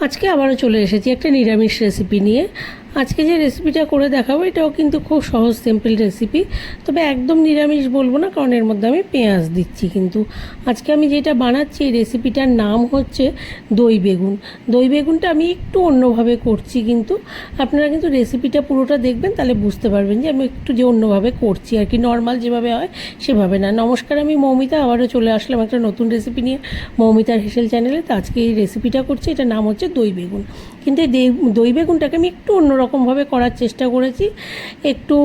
আজকে আবারও চলে এসেছি একটা নিরামিষ রেসিপি নিয়ে। আজকে যে রেসিপিটা করে দেখাবো, এটাও কিন্তু খুব সহজ সিম্পল রেসিপি তবে একদম নিরামিষ বলব না, কারণ এর মধ্যে আমি পেঁয়াজ দিচ্ছি কিন্তু। আজকে আমি যেটা বানাচ্ছি, এই রেসিপিটার নাম হচ্ছে দই বেগুন। দই বেগুনটা আমি একটু অন্যভাবে করছি কিন্তু। আপনারা কিন্তু রেসিপিটা পুরোটা দেখবেন, তাহলে বুঝতে পারবেন যে আমি একটু যে অন্যভাবে করছি। আর কি নর্মাল যেভাবে হয়, সেভাবে না। নমস্কার, আমি মৌমিতা, আবারও চলে আসলাম একটা নতুন রেসিপি নিয়ে মৌমিতার হেসেল চ্যানেলে তো আজকে এই রেসিপিটা করছি, এটার নাম হচ্ছে দই বেগুন। কিন্তু এই দই বেগুনটাকে আমি একটু অন্যরকমভাবে করার চেষ্টা করেছি। একটু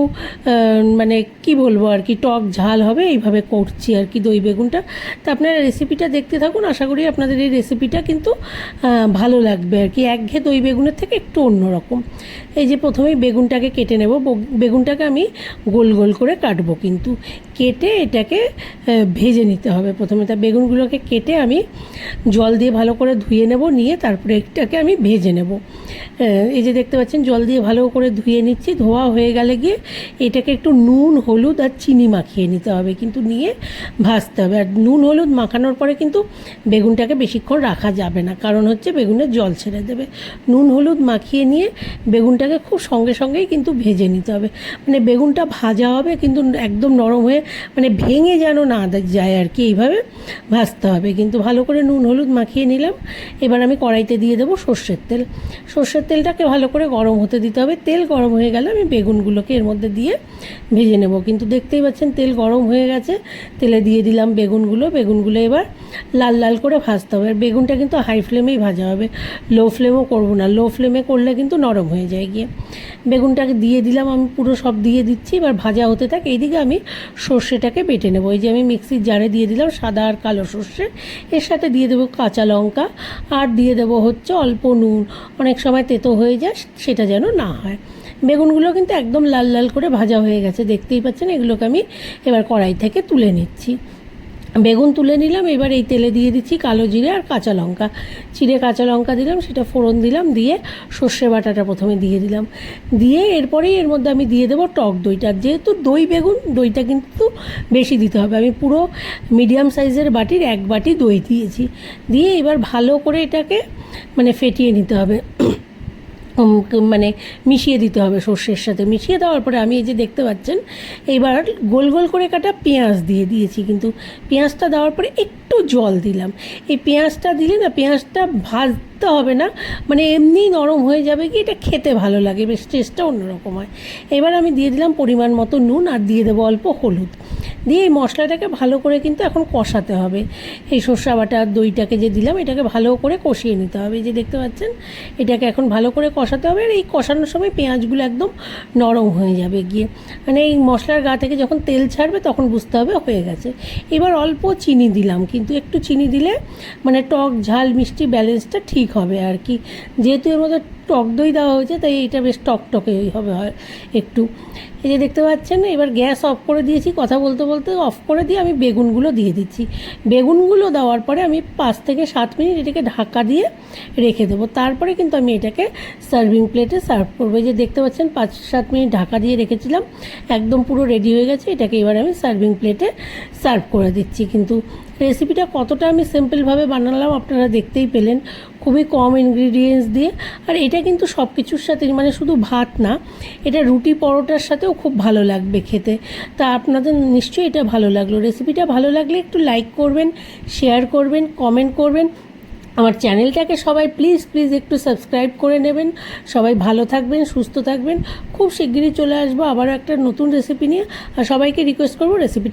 মানে কি বলব আর কি, টক ঝাল হবে, এইভাবে করছি আর কি দই বেগুনটা। তা আপনারা রেসিপিটা দেখতে থাকুন, আশা করি আপনাদের এই রেসিপিটা কিন্তু ভালো লাগবে আর কি। একঘে দই বেগুনের থেকে একটু অন্যরকম। এই যে প্রথমেই বেগুনটাকে কেটে নেব বেগুনটাকে আমি গোল গোল করে কাটবো কিন্তু। কেটে এটাকে ভেজে নিতে হবে। প্রথমে তা বেগুনগুলোকে কেটে আমি জল দিয়ে ভালো করে ধুয়ে নেব, নিয়ে তারপরে এটাকে আমি ভেজে নেব। এই যে দেখতে পাচ্ছেন, জল দিয়ে ভালো করে ধুয়ে নিচ্ছি। ধোয়া হয়ে গেলে গিয়ে এটাকে একটু নুন, হলুদ আর চিনি মাখিয়ে নিতে হবে। কিন্তু নিয়ে ভাজতে হবে। আর নুন, হলুদ মাখানোর পরে কিন্তু বেগুনটাকে বেশিক্ষণ রাখা যাবে না। কারণ হচ্ছে বেগুনের জল ছেড়ে দেবে। নুন, হলুদ মাখিয়ে নিয়ে বেগুনটাকে খুব সঙ্গে সঙ্গেই কিন্তু ভেজে নিতে হবে। মানে বেগুনটা ভাজা হবে, কিন্তু একদম নরম হয়ে মানে ভেঙে যেন না যায় আর কি, এইভাবে ভাজতে হবে। কিন্তু ভালো করে নুন, হলুদ মাখিয়ে নিলাম। এবার আমি কড়াইতে দিয়ে দেবো সর্ষের তেল। সর্ষের তেলটাকে ভালো করে গরম হতে দিতে হবে। তেল গরম হয়ে গেলে আমি বেগুনগুলোকে এর মধ্যে দিয়ে ভেজে নেব। কিন্তু দেখতেই পাচ্ছেন, তেল গরম হয়ে গেছে। তেলে দিয়ে দিলাম বেগুনগুলো। বেগুনগুলো এবার লাল লাল করে ভাজতে হবে। আর বেগুনটা কিন্তু হাই ফ্লেমেই ভাজা হবে। লো ফ্লেমও করব না। লো ফ্লেমে করলে কিন্তু নরম হয়ে যায় গিয়ে। বেগুনটাকে দিয়ে দিলাম, আমি পুরো সব দিয়ে দিচ্ছি। এবার ভাজা হতে থাক। এইদিকে আমি সর্ষেটাকে বেটে নেব। এই যে আমি মিক্সির জারে দিয়ে দিলাম সাদা আর কালো সর্ষে। এর সাথে দিয়ে দেবো কাঁচা লঙ্কা আর দিয়ে দেবো হচ্ছে অল্প নুন। অনেক সময় তেতো হয়ে যায়, সেটা যেন না হয়। বেগুনগুলো কিন্তু একদম লাল লাল করে ভাজা হয়ে গেছে, দেখতেই পাচ্ছেন এগুলোকে আমি এবার কড়াই থেকে তুলে নিচ্ছি। বেগুন তুলে নিলাম, এবার এই তেলে দিয়ে দিচ্ছি কালো জিরে আর কাঁচা লঙ্কা। চিড়ে কাঁচা লঙ্কা দিলাম, সেটা ফোড়ন দিলাম, দিয়ে সর্ষে বাটাটা প্রথমে দিয়ে দিলাম। দিয়ে এরপরেই এর মধ্যে আমি দিয়ে দেবো টক দইটা। যেহেতু দই বেগুন, দইটা কিন্তু বেশি দিতে হবে। আমি পুরো মিডিয়াম সাইজের বাটির এক বাটি দই দিয়েছি। দিয়ে এবার ভালো করে এটাকে মানে ফেটিয়ে নিতে হবে। মানে মিশিয়ে দিতে হবে সর্ষের সাথে। মিশিয়ে দেওয়ার পরে আমি এই যে দেখতে পাচ্ছেন, এইবার গোল গোল করে কাটা পেঁয়াজ দিয়ে দিয়েছি, কিন্তু পেঁয়াজটা দেওয়ার পরে একটু জল দিলাম। এই পেঁয়াজটা দিলে না, পেঁয়াজটা ভাজতে হবে না মানে এমনি নরম হয়ে যাবে কি, এটা খেতে ভালো লাগে, বেশ টেস্টটা অন্যরকম হয়। এবার আমি দিয়ে দিলাম পরিমাণ মতো নুন আর দিয়ে দেবো অল্প হলুদ। দিয়ে এই মশলাটাকে ভালো করে কিন্তু এখন কষাতে হবে। এই সর্ষা বাটা দইটাকে যে দিলাম, এটাকে ভালো করে কষিয়ে নিতে হবে। যে দেখতে পাচ্ছেন, এটাকে এখন ভালো করে কষাতে হবে আর এই কষানোর সময় পেঁয়াজগুলো একদম নরম হয়ে যাবে গিয়ে। মানে এই মশলার গা থেকে যখন তেল ছাড়বে তখন বুঝতে হবে হয়ে গেছে। এবার অল্প চিনি দিলাম, কিন্তু একটু চিনি দিলে মানে টক, ঝাল, মিষ্টি ব্যালেন্সটা ঠিক হবে আর কি। যেহেতু এর মধ্যে টক দই দেওয়া হয়েছে, তাই এটা বেশ টক টকে হবে হয় একটু। এই যে দেখতে পাচ্ছেন, এবার গ্যাস অফ করে দিয়েছি, কথা বলতে বলতে অফ করে দিয়ে আমি বেগুনগুলো দিয়ে দিচ্ছি। বেগুনগুলো দেওয়ার পরে আমি পাঁচ থেকে সাত মিনিট এটাকে ঢাকা দিয়ে রেখে দেবো। তারপরে কিন্তু আমি এটাকে সার্ভিং প্লেটে সার্ভ করব। এই যে দেখতে পাচ্ছেন, পাঁচ সাত মিনিট ঢাকা দিয়ে রেখেছিলাম, একদম পুরো রেডি হয়ে গেছে। এটাকে এবার আমি সার্ভিং প্লেটে সার্ভ করে দিচ্ছি। কিন্তু রেসিপিটা কতটা আমি সিম্পলভাবে বানালাম আপনারা দেখতেই পেলেন। খুবই কম ইনগ্রিডিয়েন্টস দিয়ে। আর এটা কিন্তু সব কিছুর সাথে মানে শুধু ভাত না, এটা রুটি পরোটার সাথেও খুব ভালো লাগবে খেতে। তা আপনাদের নিশ্চয়ই এটা ভালো লাগল। রেসিপিটা ভালো লাগলে একটু লাইক করবেন শেয়ার করবেন কমেন্ট করবেন। আমার চ্যানেলটাকে সবাই প্লিজ প্লিজ একটু সাবস্ক্রাইব করে নেবেন। সবাই ভালো থাকবেন, সুস্থ থাকবেন। খুব শিগগিরই চলে আসব আবারও একটা নতুন রেসিপি নিয়ে। আর সবাইকে রিকোয়েস্ট করব রেসিপিটা